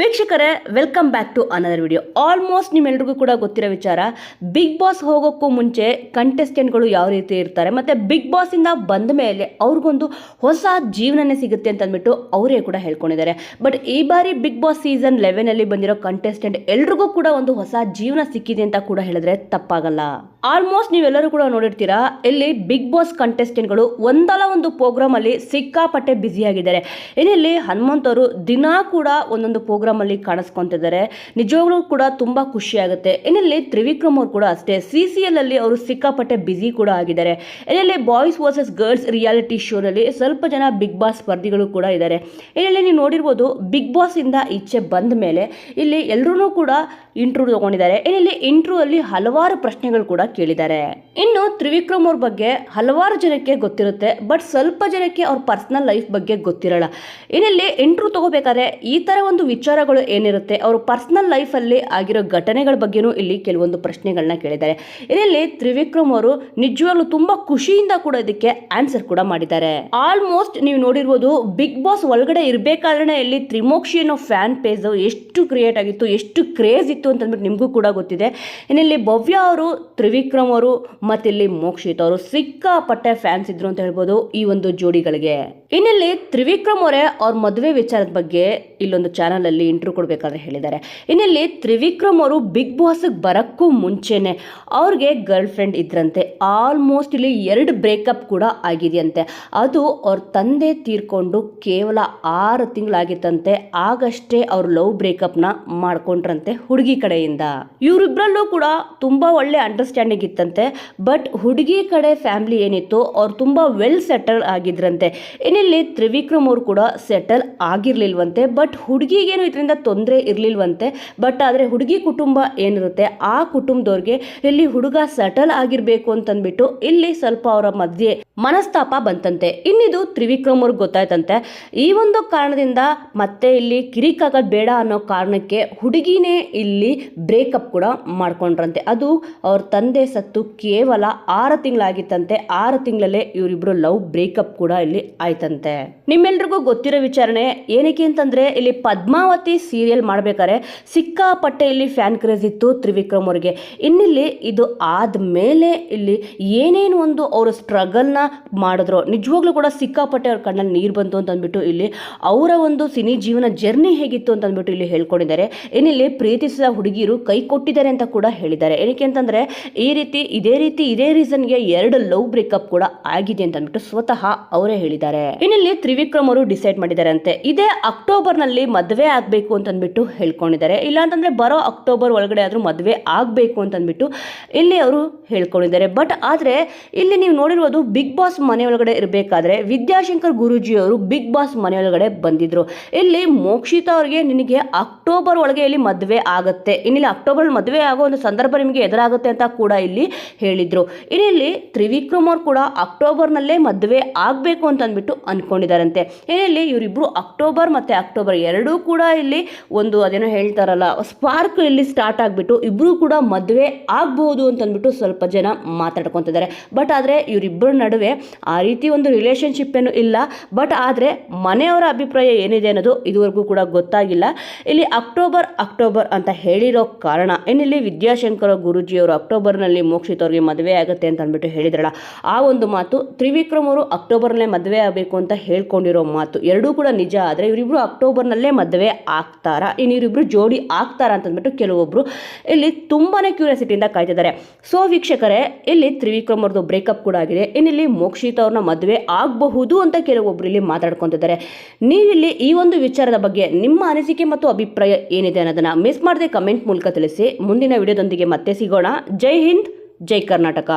ವೀಕ್ಷಕರೇ welcome back to another video almost ನಿಮ್ಮೆಲ್ರಿಗೂ ಕೂಡ ಗೊತ್ತಿರೋ ವಿಚಾರ ಬಿಗ್ ಬಾಸ್ ಹೋಗೋಕ್ಕೂ ಮುಂಚೆ ಕಂಟೆಸ್ಟೆಂಟ್ಗಳು ಯಾವ ರೀತಿ ಇರ್ತಾರೆ, ಮತ್ತು ಬಿಗ್ ಬಾಸಿಂದ ಬಂದ ಮೇಲೆ ಅವ್ರಿಗೊಂದು ಹೊಸ ಜೀವನನೇ ಸಿಗುತ್ತೆ ಅಂತ ಅಂದ್ಬಿಟ್ಟು ಅವರೇ ಕೂಡ ಹೇಳ್ಕೊಂಡಿದ್ದಾರೆ. ಬಟ್ ಈ ಬಾರಿ ಬಿಗ್ ಬಾಸ್ ಸೀಸನ್ ಲೆವೆನಲ್ಲಿ ಬಂದಿರೋ ಕಂಟೆಸ್ಟೆಂಟ್ ಎಲ್ರಿಗೂ ಕೂಡ ಒಂದು ಹೊಸ ಜೀವನ ಸಿಕ್ಕಿದೆ ಅಂತ ಕೂಡ ಹೇಳಿದ್ರೆ ತಪ್ಪಾಗಲ್ಲ. ಆಲ್ಮೋಸ್ಟ್ ನೀವೆಲ್ಲರೂ ಕೂಡ ನೋಡಿರ್ತೀರಾ, ಇಲ್ಲಿ ಬಿಗ್ ಬಾಸ್ ಕಂಟೆಸ್ಟೆಂಟ್ಗಳು ಒಂದಲ್ಲ ಒಂದು ಪ್ರೋಗ್ರಾಮಲ್ಲಿ ಸಿಕ್ಕಾಪಟ್ಟೆ ಬ್ಯುಸಿಯಾಗಿದ್ದಾರೆ ಇನ್ನಿಲ್ಲಿ ಹನುಮಂತ್ ಅವರು ದಿನಾ ಕೂಡ ಒಂದೊಂದು ಅಲ್ಲಿ ಕಾಣಿಸ್ಕೊಂತಿದ್ದಾರೆ. ನಿಜವಾಗ್ಲೂ ಕೂಡ ತುಂಬಾ ಖುಷಿ ಆಗುತ್ತೆ ಇನ್ನಲ್ಲಿ ತ್ರಿವಿಕ್ರಮ್ ಅವರು ಕೂಡ ಅಷ್ಟೇ ಸಿ ಸಿ ಅಲ್ಲಿ ಅವರು ಸಿಕ್ಕಾಪಟ್ಟೆ ಬ್ಯುಸಿ ಕೂಡ ಆಗಿದ್ದಾರೆ. ಇನ್ನಲ್ಲಿ ಬಾಯ್ಸ್ ವರ್ಸಸ್ ಗರ್ಲ್ಸ್ ರಿಯಾಲಿಟಿ ಶೋನಲ್ಲಿ ಸ್ವಲ್ಪ ಜನ ಬಿಗ್ ಬಾಸ್ ಸ್ಪರ್ಧಿಗಳು ಕೂಡ ಇದ್ದಾರೆ. ಇನ್ನಲ್ಲಿ ನೀವು ನೋಡಿರ್ಬೋದು ಬಿಗ್ ಬಾಸ್ ಇಂದ ಈಚೆ ಬಂದ ಮೇಲೆ ಇಲ್ಲಿ ಎಲ್ಲರೂ ಕೂಡ ಇಂಟ್ರೂ ತಗೊಂಡಿದ್ದಾರೆ. ಇನ್ನಲ್ಲಿ ಇಂಟ್ರೂ ಅಲ್ಲಿ ಹಲವಾರು ಪ್ರಶ್ನೆಗಳು ಕೂಡ ಕೇಳಿದ್ದಾರೆ. ಇನ್ನು ತ್ರಿವಿಕ್ರಮ್ ಅವ್ರ ಬಗ್ಗೆ ಹಲವಾರು ಜನಕ್ಕೆ ಗೊತ್ತಿರುತ್ತೆ ಬಟ್ ಸ್ವಲ್ಪ ಜನಕ್ಕೆ ಅವ್ರ ಪರ್ಸನಲ್ ಲೈಫ್ ಬಗ್ಗೆ ಗೊತ್ತಿರಲ್ಲ. ಇನ್ನಲ್ಲಿ ಇಂಟ್ರೂ ತಗೋಬೇಕಾದ್ರೆ ಈ ತರ ಒಂದು ವಿಚಾರಗಳು ಏನಿರುತ್ತೆ, ಅವರು ಪರ್ಸನಲ್ ಲೈಫಲ್ಲಿ ಆಗಿರೋ ಘಟನೆಗಳ ಬಗ್ಗೆನೂ ಇಲ್ಲಿ ಕೆಲವೊಂದು ಪ್ರಶ್ನೆಗಳನ್ನ ಕೇಳಿದ್ದಾರೆ. ಇದರಲ್ಲಿ ತ್ರಿವಿಕ್ರಮ್ ಅವರು ನಿಜವಾಗ್ಲೂ ತುಂಬಾ ಖುಷಿಯಿಂದ ಕೂಡ ಇದಕ್ಕೆ ಆನ್ಸರ್ ಕೂಡ ಮಾಡಿದ್ದಾರೆ. ಆಲ್ಮೋಸ್ಟ್ ನೀವು ನೋಡಿರ್ಬೋದು ಬಿಗ್ ಬಾಸ್ ಒಳಗಡೆ ಇರಬೇಕಾದ್ರೆ ಇಲ್ಲಿ ತ್ರಿಮೋಕ್ಷಿ ಅನ್ನೋ ಫ್ಯಾನ್ ಪೇಜ್ ಎಷ್ಟು ಕ್ರಿಯೇಟ್ ಆಗಿತ್ತು, ಎಷ್ಟು ಕ್ರೇಜ್ ಇತ್ತು ಅಂತಂದ್ಬಿಟ್ಟು ನಿಮಗೂ ಕೂಡ ಗೊತ್ತಿದೆ. ಇನ್ನಿಲ್ಲಿ ಭವ್ಯ ಅವರು, ತ್ರಿವಿಕ್ರಮ್ ಅವರು, ಮತ್ತೆ ಇಲ್ಲಿ ಮೋಕ್ಷಿತ್ ಅವರು ಸಿಕ್ಕಾಪಟ್ಟೆ ಫ್ಯಾನ್ಸ್ ಇದ್ರು ಅಂತ ಹೇಳ್ಬೋದು ಈ ಒಂದು ಜೋಡಿಗಳಿಗೆ. ಇನ್ನಿಲ್ಲಿ ತ್ರಿವಿಕ್ರಮ್ ಅವರೇ ಅವ್ರ ಮದುವೆ ವಿಚಾರದ ಬಗ್ಗೆ ಇಲ್ಲೊಂದು ಚಾನಲ್ ಅಲ್ಲಿ ಇಂಟ್ರೂ ಕೊಡಬೇಕಾದ್ರೆ ಹೇಳಿದ್ದಾರೆ. ಇನ್ನಲ್ಲಿ ತ್ರಿವಿಕ್ರಮ್ ಅವರು ಬಿಗ್ ಬಾಸ್ಗೆ ಬರೋಕ್ಕೂ ಮುಂಚೆನೆ ಅವ್ರಿಗೆ ಗರ್ಲ್ ಫ್ರೆಂಡ್ ಇದ್ರಂತೆ. ಆಲ್ಮೋಸ್ಟ್ ಇಲ್ಲಿ ಎರಡು ಬ್ರೇಕಪ್ ಕೂಡ ಆಗಿದೆಯಂತೆ. ಅದು ಅವ್ರ ತಂದೆ ತೀರ್ಕೊಂಡು ಕೇವಲ ಆರು ತಿಂಗಳಾಗಿತ್ತಂತೆ. ಆಗಷ್ಟೇ ಅವ್ರ ಲವ್ ಬ್ರೇಕಪ್ನ ಮಾಡ್ಕೊಂಡ್ರಂತೆ ಹುಡುಗಿ ಕಡೆಯಿಂದ. ಇವರಿಬ್ಬರಲ್ಲೂ ಕೂಡ ತುಂಬ ಒಳ್ಳೆ ಅಂಡರ್ಸ್ಟ್ಯಾಂಡಿಂಗ್ ಇತ್ತಂತೆ. ಬಟ್ ಹುಡುಗಿ ಕಡೆ ಫ್ಯಾಮಿಲಿ ಏನಿತ್ತು, ಅವ್ರು ತುಂಬ ವೆಲ್ ಸೆಟಲ್ ಆಗಿದ್ರಂತೆ. ಇನ್ನಿಲ್ಲಿ ತ್ರಿವಿಕ್ರಮ್ ಅವರು ಕೂಡ ಸೆಟಲ್ ಆಗಿರಲಿಲ್ವಂತೆ. ಬಟ್ ಹುಡುಗಿಗೇನು ಇದರಿಂದ ತೊಂದರೆ ಇರಲಿಲ್ವಂತೆ. ಬಟ್ ಆದರೆ ಹುಡುಗಿ ಕುಟುಂಬ ಏನಿರುತ್ತೆ, ಆ ಕುಟುಂಬದವ್ರಿಗೆ ಇಲ್ಲಿ ಹುಡುಗ ಸೆಟಲ್ ಆಗಿರಬೇಕು ಅಂತಂದ್ಬಿಟ್ಟು ಇಲ್ಲಿ ಸ್ವಲ್ಪ ಅವರ ಮಧ್ಯೆ ಮನಸ್ತಾಪ ಬಂತಂತೆ. ಇನ್ನಿದು ತ್ರಿವಿಕ್ರಮ್ ಅವ್ರಿಗೆ ಗೊತ್ತಾಯ್ತಂತೆ. ಈ ಒಂದು ಕಾರಣದಿಂದ ಮತ್ತೆ ಇಲ್ಲಿ ಕಿರಿಕಾಗೋದು ಬೇಡ ಅನ್ನೋ ಕಾರಣಕ್ಕೆ ಹುಡುಗಿನೇ ಇಲ್ಲಿ ಬ್ರೇಕಪ್ ಕೂಡ ಮಾಡ್ಕೊಂಡ್ರಂತೆ. ಅದು ಅವ್ರ ತಂದೆ ಸತ್ತು ಕೇವಲ ಆರು ತಿಂಗಳಾಗಿತ್ತಂತೆ. ಆರು ತಿಂಗಳಲ್ಲೇ ಇವರಿಬ್ರು ಲವ್ ಬ್ರೇಕಪ್ ಕೂಡ ಇಲ್ಲಿ ಆಯ್ತಂತೆ. ನಿಮ್ಮೆಲ್ರಿಗೂ ಗೊತ್ತಿರೋ ವಿಚಾರಣೆ ಏನಕ್ಕೆ ಅಂತಂದ್ರೆ, ಇಲ್ಲಿ ಪದ್ಮಾವತಿ ಸೀರಿಯಲ್ ಮಾಡಬೇಕಾದ್ರೆ ಸಿಕ್ಕಾಪಟ್ಟೆ ಇಲ್ಲಿ ಫ್ಯಾನ್ ಕ್ರೇಜ್ ಇತ್ತು ತ್ರಿವಿಕ್ರಮ್ ಅವರಿಗೆ. ಇನ್ನಿಲ್ಲಿ ಇದು ಆದಮೇಲೆ ಇಲ್ಲಿ ಏನೇನು ಒಂದು ಅವರು ಸ್ಟ್ರಗಲ್ನ ಮಾಡಿದ್ರು. ನಿಜವಾಗ್ಲೂ ಕೂಡ ಸಿಕ್ಕಾಪಟ್ಟೆ ಅವ್ರ ಕಣ್ಣಲ್ಲಿ ನೀರು ಬಂತು ಅಂತ ಅಂದ್ಬಿಟ್ಟು ಇಲ್ಲಿ ಅವರ ಒಂದು ಸಿನಿ ಜೀವನ ಜರ್ನಿ ಹೇಗಿತ್ತು ಅಂತ ಅಂದ್ಬಿಟ್ಟು ಇಲ್ಲಿ ಹೇಳ್ಕೊಂಡಿದ್ದಾರೆ. ಏನಿಲ್ಲಿ ಪ್ರೀತಿಸಿದ ಹುಡುಗಿಯರು ಕೈ ಕೊಟ್ಟಿದ್ದಾರೆ ಅಂತ ಕೂಡ ಹೇಳಿದ್ದಾರೆ. ಏನಕ್ಕೆ ಅಂತಂದರೆ ಈ ರೀತಿ, ಇದೇ ರೀತಿ, ಇದೇ ರೀಸನ್ಗೆ ಎರಡು ಲವ್ ಬ್ರೇಕಪ್ ಕೂಡ ಆಗಿದೆ ಅಂತ ಅಂದ್ಬಿಟ್ಟು ಸ್ವತಃ ಅವರೇ ಹೇಳಿದ್ದಾರೆ. ಇನ್ನಿಲ್ಲಿ ತ್ರಿವಿಕ್ರಮ್ ಅವರು ಡಿಸೈಡ್ ಮಾಡಿದ್ದಾರೆ ಅಂತೆ ಇದೇ ಅಕ್ಟೋಬರ್ನಲ್ಲಿ ಮದುವೆ ಆಗ್ಬೇಕು ಅಂತಂದ್ಬಿಟ್ಟು ಹೇಳ್ಕೊಂಡಿದ್ದಾರೆ. ಇಲ್ಲಾಂತಂದರೆ ಬರೋ ಅಕ್ಟೋಬರ್ ಒಳಗಡೆ ಆದರೂ ಮದುವೆ ಆಗಬೇಕು ಅಂತಂದ್ಬಿಟ್ಟು ಇಲ್ಲಿ ಅವರು ಹೇಳ್ಕೊಂಡಿದ್ದಾರೆ. ಬಟ್ ಆದರೆ ಇಲ್ಲಿ ನೀವು ನೋಡಿರೋದು ಬಿಗ್ ಬಾಸ್ ಮನೆ ಒಳಗಡೆ ಇರಬೇಕಾದ್ರೆ ವಿದ್ಯಾಶಂಕರ್ ಗುರುಜಿ ಅವರು ಬಿಗ್ ಬಾಸ್ ಮನೆ ಒಳಗಡೆ ಬಂದಿದ್ರು. ಇಲ್ಲಿ ಮೋಕ್ಷಿತಾ ಅವರಿಗೆ ನಿನಗೆ ಅಕ್ಟೋಬರ್ ಒಳಗೆ ಇಲ್ಲಿ ಮದುವೆ ಆಗುತ್ತೆ. ಇನ್ನಿಲ್ಲಿ ಅಕ್ಟೋಬರ್ ಮದುವೆ ಆಗೋ ಒಂದು ಸಂದರ್ಭ ನಿಮಗೆ ಎದುರಾಗುತ್ತೆ ಅಂತ ಕೂಡ ಇಲ್ಲಿ ಹೇಳಿದರು. ಇಲ್ಲಿ ತ್ರಿವಿಕ್ರಮ್ ಅವರು ಕೂಡ ಅಕ್ಟೋಬರ್ನಲ್ಲೇ ಮದುವೆ ಆಗಬೇಕು ಅಂತಂದ್ಬಿಟ್ಟು ಅಂದ್ಬಿಟ್ಟು ಇನ್ನಿಲ್ಲಿ ಇವರಿಬ್ಬರು ಅಕ್ಟೋಬರ್ ಮತ್ತು ಅಕ್ಟೋಬರ್ ಎರಡೂ ಕೂಡ ಇಲ್ಲಿ ಒಂದು ಅದೇನೋ ಹೇಳ್ತಾರಲ್ಲ ಸ್ಪಾರ್ಕ್ ಇಲ್ಲಿ ಸ್ಟಾರ್ಟ್ ಆಗಿಬಿಟ್ಟು ಇಬ್ಬರು ಕೂಡ ಮದುವೆ ಆಗ್ಬೋದು ಅಂತಂದ್ಬಿಟ್ಟು ಸ್ವಲ್ಪ ಜನ ಮಾತಾಡ್ಕೊತಿದ್ದಾರೆ. ಬಟ್ ಆದರೆ ಇವರಿಬ್ಬರ ನಡುವೆ ಆ ರೀತಿ ಒಂದು ರಿಲೇಷನ್ಶಿಪ್ ಏನು ಇಲ್ಲ. ಬಟ್ ಆದರೆ ಮನೆಯವರ ಅಭಿಪ್ರಾಯ ಏನಿದೆ ಅನ್ನೋದು ಇದುವರೆಗೂ ಕೂಡ ಗೊತ್ತಾಗಿಲ್ಲ. ಇಲ್ಲಿ ಅಕ್ಟೋಬರ್ ಅಕ್ಟೋಬರ್ ಅಂತ ಹೇಳಿರೋ ಕಾರಣ ಏನಿಲ್ಲಿ ವಿದ್ಯಾಶಂಕರ ಗುರುಜಿಯವರು ಅಕ್ಟೋಬರ್ನಲ್ಲಿ ಮೋಕ್ಷಿತವ್ರಿಗೆ ಮದುವೆ ಆಗುತ್ತೆ ಅಂತ ಅಂದ್ಬಿಟ್ಟು ಹೇಳಿದ್ರಲ್ಲ, ಆ ಒಂದು ಮಾತು ತ್ರಿವಿಕ್ರಮ್ ಅವರು ಅಕ್ಟೋಬರ್ನಲ್ಲೇ ಮದುವೆ ಆಗಬೇಕು ಅಂತ ಹೇಳ್ಕೊಂಡಿರೋ ಮಾತು ಎರಡೂ ಕೂಡ ನಿಜ. ಆದರೆ ಇವರಿಬ್ಬರು ಅಕ್ಟೋಬರ್ನಲ್ಲೇ ಮದುವೆ ಆಗ್ತಾರಾ? ಇನ್ನಿರಿಬ್ರು ಜೋಡಿ ಆಗ್ತಾರಾ ಅಂತ ಅಂದ್ಬಿಟ್ಟು ಕೆಲವೊಬ್ರು ಇಲ್ಲಿ ತುಂಬಾನೇ ಕ್ಯೂರಿಯಾಸಿಟಿಯಿಂದ ಕಾಯ್ತಿದ್ದಾರೆ. ಸೊ ವೀಕ್ಷಕರೇ, ಇಲ್ಲಿ ತ್ರಿವಿಕ್ರಮ್ ಅವ್ರದ್ದು ಬ್ರೇಕಪ್ ಕೂಡ ಆಗಿದೆ. ಇನ್ನಿಲ್ಲಿ ಮೋಕ್ಷಿತ ಅವ್ರನ್ನ ಮದುವೆ ಆಗಬಹುದು ಅಂತ ಕೆಲವೊಬ್ರು ಇಲ್ಲಿ ಮಾತಾಡ್ಕೊತಿದ್ದಾರೆ. ನೀವಿಲ್ಲಿ ಈ ಒಂದು ವಿಚಾರದ ಬಗ್ಗೆ ನಿಮ್ಮ ಅನಿಸಿಕೆ ಮತ್ತು ಅಭಿಪ್ರಾಯ ಏನಿದೆ ಅನ್ನೋದನ್ನ ಮಿಸ್ ಮಾಡದೆ ಕಮೆಂಟ್ ಮೂಲಕ ತಿಳಿಸಿ. ಮುಂದಿನ ವಿಡಿಯೋದೊಂದಿಗೆ ಮತ್ತೆ ಸಿಗೋಣ. ಜೈ ಹಿಂದ್, ಜೈ ಕರ್ನಾಟಕ.